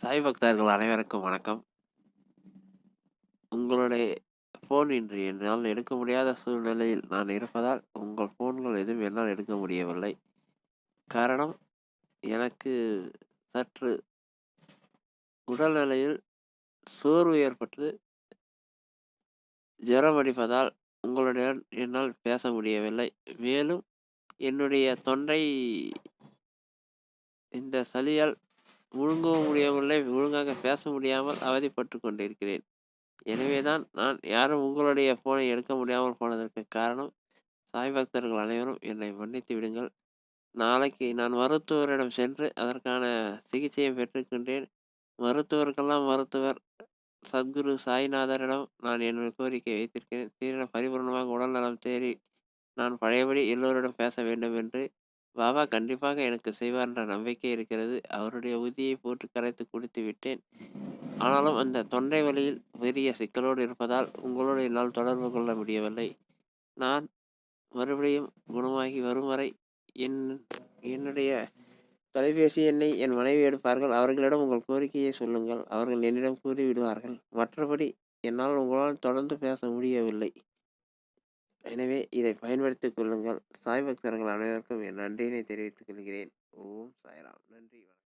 சாய் பக்தர்கள் அனைவருக்கும் வணக்கம். உங்களுடைய ஃபோன் இன்று என்னால் எடுக்க முடியாத சூழ்நிலையில் நான் இருப்பதால், உங்கள் ஃபோன்கள் எதுவும் என்னால் எடுக்க முடியவில்லை. காரணம், எனக்கு சற்று உடல்நிலையில் சோர்வு ஏற்பட்டு ஜுரம் அடிப்பதால் உங்களுடன் என்னால் பேச முடியவில்லை. மேலும் என்னுடைய தொண்டை இந்த சளியால் முழுங்கவும் முடியவில்லை, ஒழுங்காக பேச முடியாமல் அவதிப்பட்டு கொண்டிருக்கிறேன். எனவேதான் நான் யாரும் உங்களுடைய ஃபோனை எடுக்க முடியாமல் போனதற்கு காரணம், சாய் பக்தர்கள் அனைவரும் என்னை மன்னித்து விடுங்கள். நாளைக்கு நான் மருத்துவரிடம் சென்று அதற்கான சிகிச்சையை பெற்றுக்கொண்டேன். மருத்துவருக்கெல்லாம் மருத்துவர் சத்குரு சாய்நாதரிடம் நான் என்னுடைய கோரிக்கை வைத்திருக்கிறேன். சீரன பரிபூரணமாக உடல் நலம் தேறி நான் பழையபடி எல்லோரிடம் பேச வேண்டும் என்று. பாபா கண்டிப்பாக எனக்கு செய்வார் என்ற நம்பிக்கை இருக்கிறது. அவருடைய உதியை போட்டு கரைத்து குடித்து விட்டேன். ஆனாலும் அந்த தொண்டை வழியில் பெரிய சிக்கலோடு இருப்பதால் உங்களோடு என்னால் தொடர்பு கொள்ள முடியவில்லை. நான் மறுபடியும் குணமாகி வரும் வரை என் என்னுடைய தொலைபேசி எண்ணை என் மனைவி எடுப்பார்கள். அவர்களிடம் உங்கள் கோரிக்கையை சொல்லுங்கள். அவர்கள் என்னிடம் கூறிவிடுவார்கள். மற்றபடி என்னால் உங்களால் தொடர்ந்து பேச முடியவில்லை. எனவே இதை பயன்படுத்திக் கொள்ளுங்கள். சாய் பக்தர்கள் அனைவருக்கும் என் நன்றியினை தெரிவித்துக் கொள்கிறேன். ஓம் சாய்ராம். நன்றி.